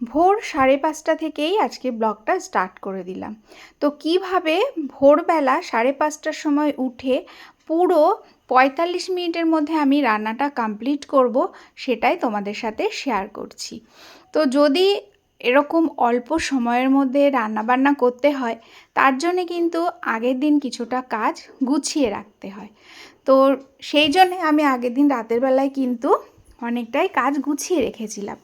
ভোর সাড়ে পাঁচটা থেকেই আজকে ব্লগটা স্টার্ট করে দিলাম। তো কীভাবে ভোরবেলা সাড়ে পাঁচটার সময় উঠে পুরো পঁয়তাল্লিশ মিনিটের মধ্যে আমি রান্নাটা কমপ্লিট করব সেটাই তোমাদের সাথে শেয়ার করছি। তো যদি এরকম অল্প সময়ের মধ্যে রান্নাবান্না করতে হয়, তার জন্যে কিন্তু আগের দিন কিছুটা কাজ গুছিয়ে রাখতে হয়। তো সেই জন্যে আমি আগের দিন রাতের বেলায় কিন্তু অনেকটাই কাজ গুছিয়ে রেখেছিলাম।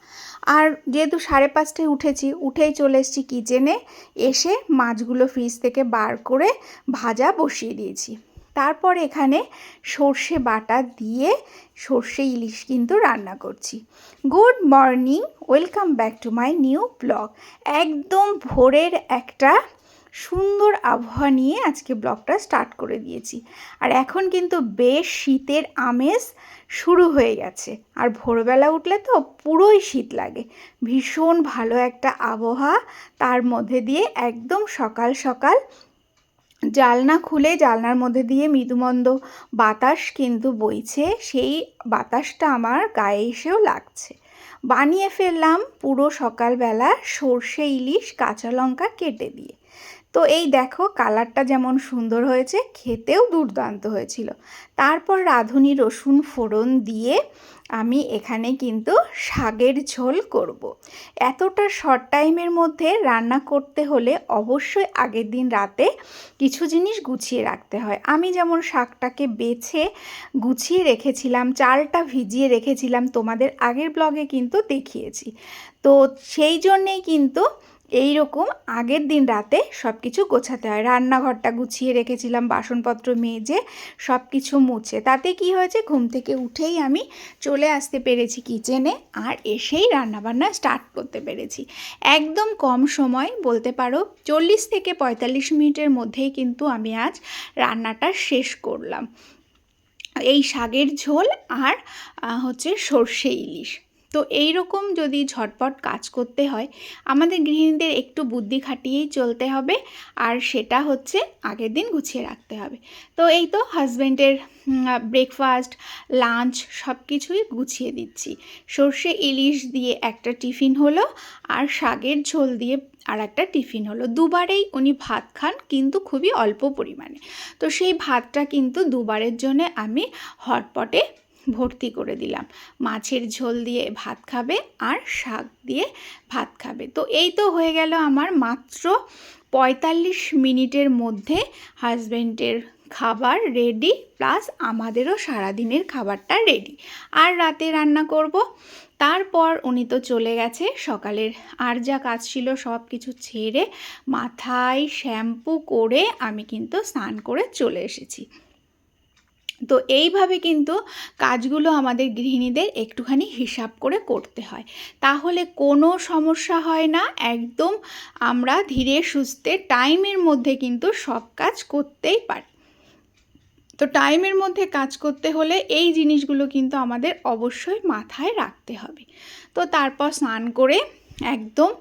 আর যেহেতু সাড়ে পাঁচটায় উঠেছি, উঠেই চলে এসেছি কিচেনে এসে মাছগুলো ফ্রিজ থেকে বার করে ভাজা বসিয়ে দিয়েছি। তারপর এখানে সর্ষে বাটা দিয়ে সর্ষে ইলিশ কিন্তু রান্না করছি। Good morning, welcome back to my new blog. একদম ভোরের একটা সুন্দর আবহাওয়া নিয়ে আজকে ব্লগটা স্টার্ট করে দিয়েছি। আর এখন কিন্তু বেশ শীতের আমেজ শুরু হয়ে গেছে। আর ভোরবেলা উঠলে তো পুরোই শীত লাগে। ভীষণ ভালো একটা আবহাওয়া তার মধ্যে দিয়ে একদম সকাল সকাল জালনা খুলে জালনার মধ্যে দিয়ে মৃদুমন্দ বাতাস কিন্তু বইছে। সেই বাতাসটা আমার গায়ে এসেও লাগছে। বানিয়ে ফেললাম পুরো সকালবেলা সর্ষে ইলিশ, কাঁচা লঙ্কা কেটে দিয়ে। তো এই দেখো কালারটা যেমন সুন্দর হয়েছে, খেতেও দুর্দান্ত হয়েছিল। তারপর রাঁধুনি রসুন ফোড়ন দিয়ে আমি এখানে কিন্তু শাগের ঝোল করব। এতটা শর্ট টাইমের মধ্যে রান্না করতে হলে অবশ্যই আগের দিন রাতে কিছু জিনিস গুছিয়ে রাখতে হয়। আমি যেমন শাকটাকে বেছে গুছিয়ে রেখেছিলাম, চালটা ভিজিয়ে রেখেছিলাম তোমাদের আগের ব্লগে কিন্তু দেখিয়েছি। তো সেই জন্যেই কিন্তু এই রকম আগের দিন রাতে সব কিছু গোছাতে হয়। রান্নাঘরটা গুছিয়ে রেখেছিলাম, বাসনপত্র মেজে সব কিছু মুছে। তাতে কি হয়েছে, ঘুম থেকে উঠেই আমি চলে আসতে পেরেছি কিচেনে আর এসেই রান্নাবান্না স্টার্ট করতে পেরেছি। একদম কম সময়, বলতে পারো চল্লিশ থেকে পঁয়তাল্লিশ মিনিটের মধ্যেই কিন্তু আমি আজ রান্নাটা শেষ করলাম। এই শাকের ঝোল আর হচ্ছে সর্ষে ইলিশ। তো এই রকম যদি ঝটপট কাজ করতে হয়, আমাদের গৃহিণীদের একটু বুদ্ধি খাটিয়েই চলতে হবে আর সেটা হচ্ছে আগের দিন গুছিয়ে রাখতে হবে। তো এই তো হাজব্যান্ডের ব্রেকফাস্ট লাঞ্চ সব কিছুই গুছিয়ে দিচ্ছি। সর্ষে ইলিশ দিয়ে একটা টিফিন হলো আর শাকের ঝোল দিয়ে আর একটা টিফিন হলো। দুবারেই উনি ভাত খান কিন্তু খুবই অল্প পরিমাণে। তো সেই ভাতটা কিন্তু দুবারের জন্য আমি হটপটে ভর্তি করে দিলাম। মাছের ঝোল দিয়ে ভাত খাবে আর শাক দিয়ে ভাত খাবে। তো এই তো হয়ে গেল আমার মাত্র পঁয়তাল্লিশ মিনিটের মধ্যে হাজব্যান্ডের খাবার রেডি প্লাস আমাদেরও সারাদিনের খাবারটা রেডি আর রাতে রান্না করব। তারপর উনি তো চলে গেছে, সকালের আর যা কাজ ছিল সব কিছু ছেড়ে মাথায় শ্যাম্পু করে আমি কিন্তু স্নান করে চলে এসেছি। তো এইভাবে কিন্তু কাজগুলো আমাদের গৃহিণীদের একটুখানি হিসাব করে করতে হয়। তাহলে কোনো সমস্যা হয় না, একদম আমরা ধীরে সুস্থে টাইমের মধ্যে কিন্তু সব কাজ করতেই পারি। তো টাইমের মধ্যে কাজ করতে হলে এই জিনিসগুলো কিন্তু আমাদের অবশ্যই মাথায় রাখতে হবে। তো তারপর স্নান করে একদম।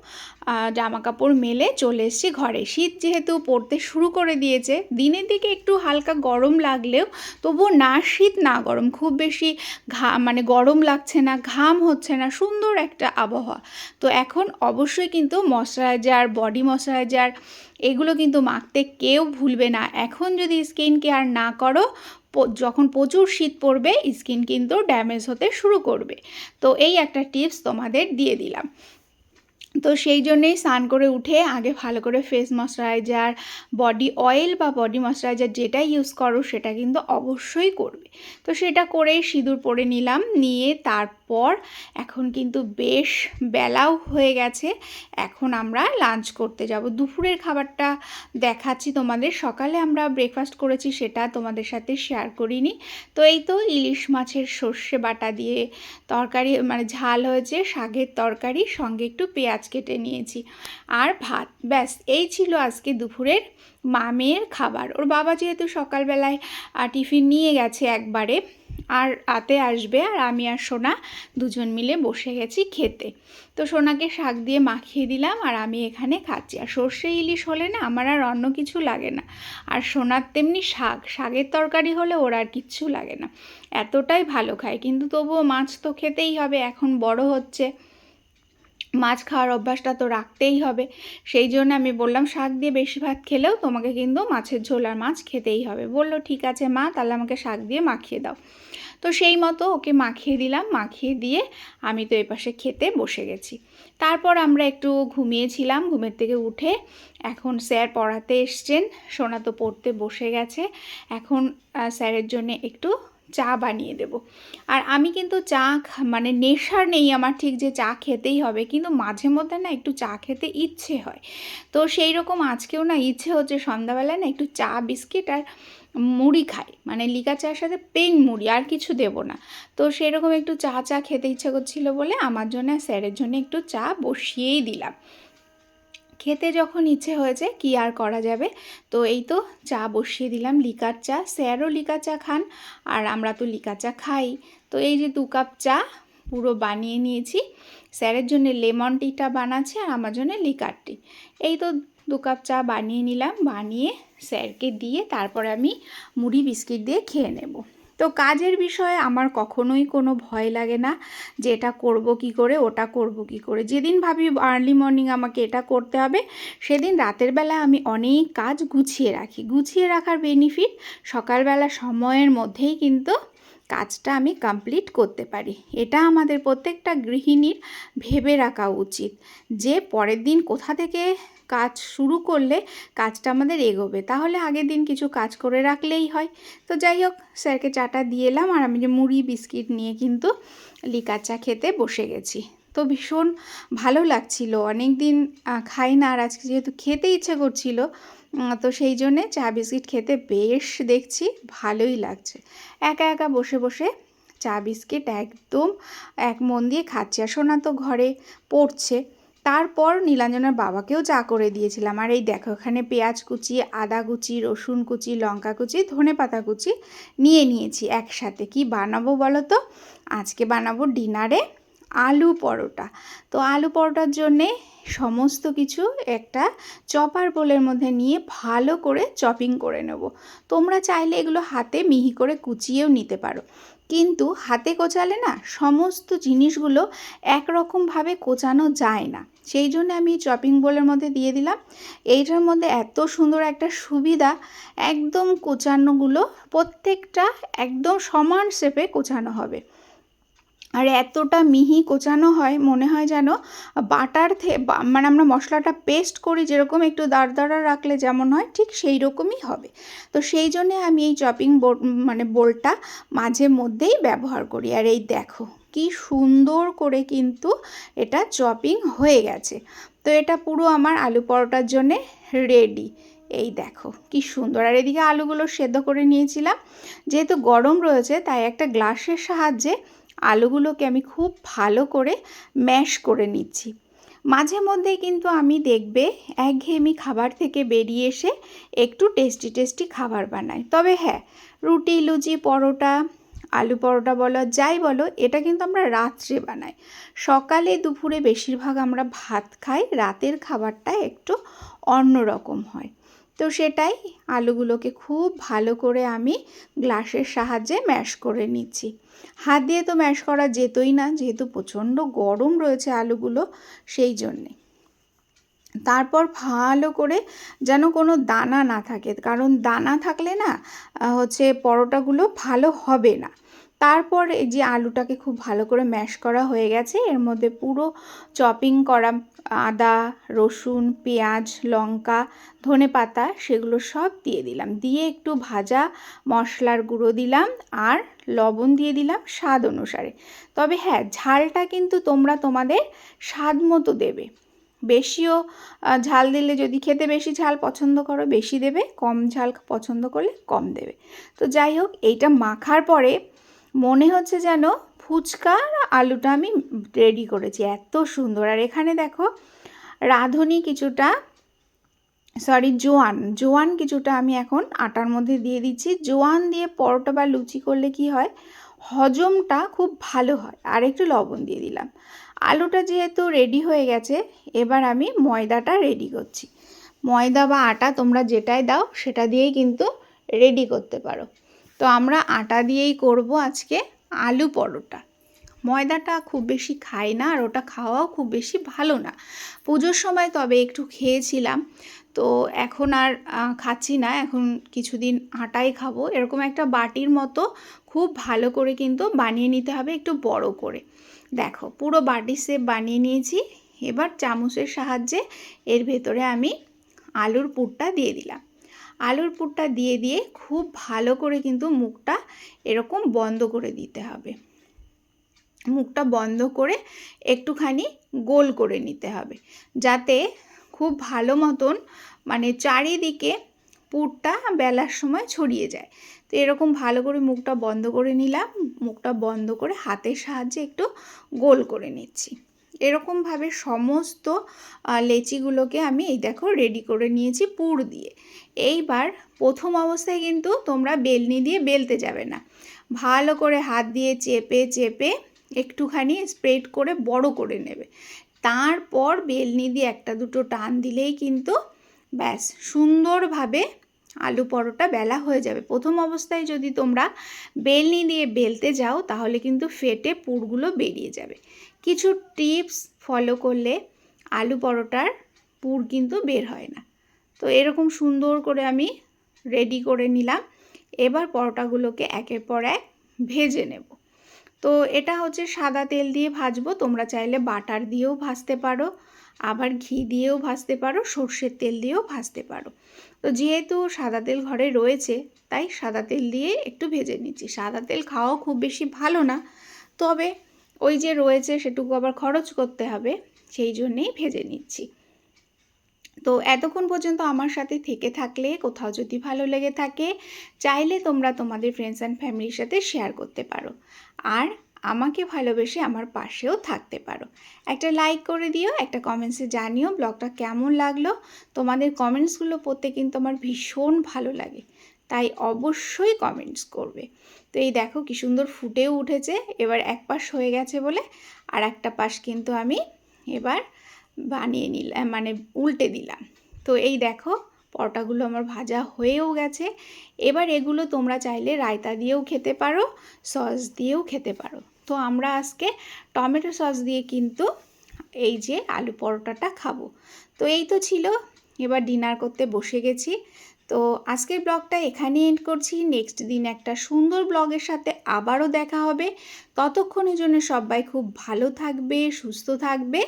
জামা কাপড় মেলে চলে এসেছি ঘরে। শীত যেহেতু পড়তে শুরু করে দিয়েছে, দিনের দিকে একটু হালকা গরম লাগলেও তবু না শীত, না গরম। খুব বেশি ঘা মানে গরম লাগছে না, ঘাম হচ্ছে না, সুন্দর একটা আবহাওয়া। তো এখন অবশ্যই কিন্তু ময়শ্চারাইজার, বডি ময়শ্চারাইজার এগুলো কিন্তু মাখতে কেউ ভুলবে না। এখন যদি স্কিন কেয়ার না করো যখন প্রচুর শীত পড়বে, স্কিন কিন্তু ড্যামেজ হতে শুরু করবে। তো এই একটা টিপস তোমাদের দিয়ে দিলাম। তো সেই জন্যেই স্নান করে উঠে আগে ভালো করে ফেস ময়শ্চারাইজার বডি অয়েল বা বডি ময়শ্চারাইজার যেটা ইউজ করো সেটা কিন্তু অবশ্যই করবে। তো সেটা করে সিঁদুর পরে নিলাম, নিয়ে তারপর এখন কিন্তু বেশ বেলাও হয়ে গেছে। এখন আমরা লাঞ্চ করতে যাব। দুপুরের খাবারটা দেখাচ্ছি তোমাদের। সকালে আমরা ব্রেকফাস্ট করেছি, সেটা তোমাদের সাথে শেয়ার করিনি। তো এই তো ইলিশ মাছের সর্ষে বাটা দিয়ে তরকারি মানে ঝাল হয়েছে, শাকের তরকারি, সঙ্গে একটু পেঁয়াজ কেটে নিয়েছি আর ভাত। ব্যাস, এই ছিল আজকে দুপুরের মামের খাবার। ওর বাবা যেহেতু সকালবেলায় টিফিন নিয়ে গেছে একবারে আর আতে আসবে আর আমি আর সোনা দুজন মিলে বসে গেছি খেতে। তো সোনাকে শাক দিয়ে মাখিয়ে দিলাম আর আমি এখানে খাচ্ছি। আর সর্ষে ইলিশ হলে না আমার আর অন্য কিছু লাগে না। আর সোনার তেমনি শাক, শাকের তরকারি হলে ওর আর কিচ্ছু লাগে না। এতটাই ভালো খায়, কিন্তু তবুও মাছ তো খেতেই হবে, এখন বড় হচ্ছে। মাছ খাওয়ার অভ্যাসটা তো রাখতেই হবে। সেই জন্য আমি বললাম, শাক দিয়ে বেশি ভাত খেলেও তোমাকে কিন্তু মাছের ঝোল আর মাছ খেতেই হবে। বলল, ঠিক আছে মা, তাহলে আমাকে শাক দিয়ে মাখিয়ে দাও। তো সেই মতো ওকে মাখিয়ে দিলাম। মাখিয়ে দিয়ে আমি তো এপাশে খেতে বসে গেছি। তারপর আমরা একটু ঘুমিয়েছিলাম। ঘুমের থেকে উঠে এখন স্যার পড়াতে এসছেন। সোনা তো পড়তে বসে গেছে। এখন স্যারের জন্য একটু চা বানিয়ে দেব। আর আমি কিন্তু চা মানে নেশার নেই আমার ঠিক যে চা খেতেই হবে, কিন্তু মাঝে মধ্যে না একটু চা খেতে ইচ্ছে হয়। তো সেই রকম আজকেও না ইচ্ছে হচ্ছে সন্ধ্যাবেলায় না একটু চা, বিস্কিট আর মুড়ি খাই। মানে লিকা চায়ের সাথে পেন মুড়ি, আর কিছু দেব না। তো সেরকম একটু চা চা খেতে ইচ্ছে করছিল বলে আমার জন্য স্যারের জন্য একটু চা বসিয়েই দিলাম। খেতে যখন ইচ্ছে হয়েছে, কি আর করা যাবে? তো এই তো চা বসিয়ে দিলাম, লিকার চা। স্যারও লিকার চা খান, আর আমরা তো লিকার চা খাই। তো এই যে দু কাপ চা পুরো বানিয়ে নিয়েছি। স্যারের জন্য লেমন টিটা বানাচ্ছে আর আমার জন্য লিকার টি। এই তো দু কাপ চা বানিয়ে নিলাম, বানিয়ে স্যারকে দিয়ে তারপর আমি মুড়ি বিস্কিট দিয়ে খেয়ে নেব। তো কাজের বিষয়ে আমার কখনোই কোনো ভয় লাগে না যে এটা করব কি করে, ওটা করব কি করে। যেদিন ভাবি আর্লি মর্নিং আমাকে এটা করতে হবে, সেদিন রাতের বেলা আমি অনেক কাজ গুছিয়ে রাখি। গুছিয়ে রাখার বেনিফিট সকালবেলা সময়ের মধ্যেই কিন্তু কাজটা আমি কমপ্লিট করতে পারি। এটা আমাদের প্রত্যেকটা গৃহিণীর ভেবে রাখা উচিত যে পরের দিন কোথা থেকে কাজ শুরু করলে কাজটা আমাদের এগোবে। তাহলে আগের দিন কিছু কাজ করে রাখলেই হয়। তো যাই হোক, স্যারকে চাটা দিয়ে এলাম আর আমি যে মুড়ি, বিস্কিট নিয়ে কিন্তু লিকার চা খেতে বসে গেছি। তো ভীষণ ভালো লাগছিল। অনেক দিন খাই না আর আজকে যেহেতু খেতে ইচ্ছে করছিল তো সেই জন্যে চা, বিস্কিট খেতে বেশ দেখছি ভালোই লাগছে। একা একা বসে বসে চা, বিস্কিট একদম এক মন দিয়ে খাচ্ছি। আর সোনা তো ঘরে পড়ছে। তারপর নীলাঞ্জনার বাবাকেও চা করে দিয়েছিলাম। আর এই দেখো, এখানে পেঁয়াজ কুচি, আদা কুচি, রসুন কুচি, লঙ্কা কুচি, ধনে পাতা কুচি নিয়ে নিয়েছি একসাথে। কি বানাবো বলো তো? আজকে বানাবো ডিনারে আলু পরোটা। তো আলু পরোটার জন্যে সমস্ত কিছু একটা চপার বোলের মধ্যে নিয়ে ভালো করে চপিং করে নেব। তোমরা চাইলে এগুলো হাতে মিহি করে কুচিয়েও নিতে পারো। কিন্তু হাতে কোচালে না সমস্ত জিনিসগুলো একরকমভাবে কোচানো যায় না। সেই জন্য আমি চপিং বোলের মধ্যে দিয়ে দিলাম। এইটার মধ্যে এত সুন্দর একটা সুবিধা, একদম কোচানোগুলো প্রত্যেকটা একদম সমান শেপে কোচানো হবে। আর এতটা মিহি কোচানো হয়, মনে হয় যেন বাটার থে মানে আমরা মশলাটা পেস্ট করি যেরকম একটু দাঁড় দাঁড়া রাখলে যেমন হয়, ঠিক সেই রকমই হবে। তো সেই জন্যে আমি এই চপিং বোর্ড মানে বোলটা মাঝে মধ্যেই ব্যবহার করি। আর এই দেখো, কি সুন্দর করে কিন্তু এটা চপিং হয়ে গেছে। তো এটা পুরো আমার আলু পরোটার জন্যে রেডি। এই দেখো, কি সুন্দর। আর এদিকে আলুগুলো সেদ্ধ করে নিয়েছিলাম। যেহেতু গরম রয়েছে, তাই একটা গ্লাসের সাহায্যে আলুগুলোকে আমি খুব ভালো করে ম্যাশ করে নিচ্ছি। মাঝে মধ্যে কিন্তু আমি দেখবে একঘেয়েমি খাবার থেকে বেরিয়ে এসে একটু টেস্টি টেস্টি খাবার বানাই তবে হ্যাঁ রুটি, লুচি, পরোটা, আলু পরোটা বলো, যাই বলো, এটা কিন্তু আমরা রাত্রে বানাই। সকালে, দুপুরে বেশিরভাগ আমরা ভাত খাই, রাতের খাবারটা একটু অন্য রকম হয়। তো সেটাই আলুগুলোকে খুব ভালো করে আমি গ্লাসের সাহায্যে ম্যাশ করে নিচ্ছি। হাত দিয়ে তো ম্যাশ করা যেতই না, যেহেতু প্রচণ্ড গরম রয়েছে আলুগুলো সেই জন্যে। তারপর ভালো করে যেন কোনো দানা না থাকে, কারণ দানা থাকলে না হচ্ছে পরোটাগুলো ভালো হবে না। তারপর এই যে আলুটাকে খুব ভালো করে ম্যাশ করা হয়ে গেছে, এর মধ্যে পুরো চপিং করা আদা, রসুন, পেঁয়াজ, লঙ্কা, ধনে পাতা সেগুলো সব দিয়ে দিলাম। দিয়ে একটু ভাজা মশলার গুঁড়ো দিলাম আর লবণ দিয়ে দিলাম স্বাদ অনুসারে। তবে হ্যাঁ ঝালটা কিন্তু তোমরা তোমাদের স্বাদ মতো দেবে। বেশিও ঝাল দিলে যদি খেতে বেশি ঝাল পছন্দ করো, বেশি দেবে, কম ঝাল পছন্দ করলে কম দেবে। তো যাই হোক, এইটা মাখার পরে মনে হচ্ছে যেন ফুচকার আলুটা আমি রেডি করেছি। এত সুন্দর। আর এখানে দেখো, রাঁধুনি কিছুটা সরি জোয়ান। জোয়ান কিছুটা আমি এখন আটার মধ্যে দিয়ে দিচ্ছি। জোয়ান দিয়ে পরোটা বা লুচি করলে কি হয়? হজমটা খুব ভালো হয়। আর একটু লবণ দিয়ে দিলাম। আলুটা যেহেতু রেডি হয়ে গেছে, এবার আমি ময়দাটা রেডি করছি। ময়দা বা আটা তোমরা যেটাই দাও, সেটা দিয়েই কিন্তু রেডি করতে পারো। তো আমরা আটা দিয়েই করব আজকে আলু পরোটা। ময়দাটা খুব বেশি খাই না আর ওটা খাওয়াও খুব বেশি ভালো না। পুজোর সময় তবে একটু খেয়েছিলাম, তো এখন আর খাচ্ছি না। এখন কিছুদিন আটাই খাব। এরকম একটা বাটির মতো খুব ভালো করে কিন্তু বানিয়ে নিতে হবে একটু বড় করে। দেখো, পুরো বাটি সেপ বানিয়ে নিয়েছি। এবার চামচের সাহায্যে এর ভেতরে আমি আলুর পুরটা দিয়ে দিলাম। আলুর পুরটা দিয়ে দিয়ে খুব ভালো করে কিন্তু মুখটা এরকম বন্ধ করে দিতে হবে। মুখটা বন্ধ করে একটুখানি গোল করে নিতে হবে। যাতে খুব ভালো মতন মানে চারিদিকে পুরটা বেলার সময় ছড়িয়ে যায়। তো এরকম ভালো করে মুখটা বন্ধ করে নিলাম। মুখটা বন্ধ করে হাতের সাহায্যে একটু গোল করে নিচ্ছি। এরকমভাবে সমস্ত লেচিগুলোকে আমি এই দেখো রেডি করে নিয়েছি পুর দিয়ে। এইবার প্রথম অবস্থায় কিন্তু তোমরা বেলনি দিয়ে বেলতে যাবে না। ভালো করে হাত দিয়ে চেপে চেপে একটুখানি স্প্রেড করে বড় করে নেবে। তারপর বেলনি দিয়ে একটা দুটো টান দিলেই কিন্তু ব্যাস, সুন্দরভাবে আলু পরোটা বেলা হয়ে যাবে। প্রথম অবস্থায় যদি তোমরা বেলনি দিয়ে বেলতে যাও তাহলে কিন্তু ফেটে পুরগুলো বেরিয়ে যাবে। কিছু টিপস ফলো করলে আলু পরোটার পুর কিন্তু বের হয় না। তো এরকম সুন্দর করে আমি রেডি করে নিলাম। এবার পরোটাগুলোকে একের পর এক ভেজে নেব। তো এটা হচ্ছে সাদা তেল দিয়ে ভাজবো। তোমরা চাইলে বাটার দিয়েও ভাজতে পারো, আবার ঘি দিয়েও ভাজতে পারো, সর্ষের তেল দিয়েও ভাজতে পারো। তো যেহেতু সাদা তেল ঘরে রয়েছে, তাই সাদা তেল দিয়ে একটু ভেজে নিচ্ছি। সাদা তেল খাওয়াও খুব বেশি ভালো না। তবে ওই যে রয়েছে সেটুকু আবার খরচ করতে হবে, সেই জন্যেই ভেজে নিচ্ছি। তো এতক্ষণ পর্যন্ত আমার সাথে থেকে থাকলে, কোথাও যদি ভালো লেগে থাকে, চাইলে তোমরা তোমাদের ফ্রেন্ডস অ্যান্ড ফ্যামিলির সাথে শেয়ার করতে পারো। আর আমাকে ভালোবেসে আমার পাশেও থাকতে পারো। একটা লাইক করে দিও, একটা কমেন্টসে জানিও ব্লগটা কেমন লাগল। তোমাদের কমেন্টসগুলো পড়তে কিন্তু আমার ভীষণ ভালো লাগে। তাই অবশ্যই কমেন্টস করবে। তো এই দেখো কি সুন্দর ফুটেও উঠেছে, এবার এক পাশ হয়ে গেছে বলে আর একটা পাশ কিন্তু আমি এবার বানিয়ে নিলাম মানে উল্টে দিলাম। তো এই দেখো পরোটাগুলো আমার ভাজা হয়েও গেছে। এবার এগুলো তোমরা চাইলে রায়তা দিয়েও খেতে পারো, সস দিয়েও খেতে পারো। তো আমরা আজকে টমেটো সস দিয়ে কিন্তু এই যে আলু পরোটাটা খাব। তো এই তো ছিল, এবার ডিনার করতে বসে গেছি। তো আজকের ব্লগটা এখানে এন্ড করছি। নেক্সট দিন একটা সুন্দর ব্লগের সাথে আবারও দেখা হবে। ততক্ষণের জন্য সবাই খুব ভালো থাকবে, সুস্থ থাকবে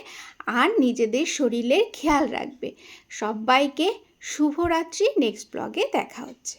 আর নিজেদের শরীরের খেয়াল রাখবে। সবাইকে শুভরাত্রি। নেক্সট ব্লগে দেখা হচ্ছে।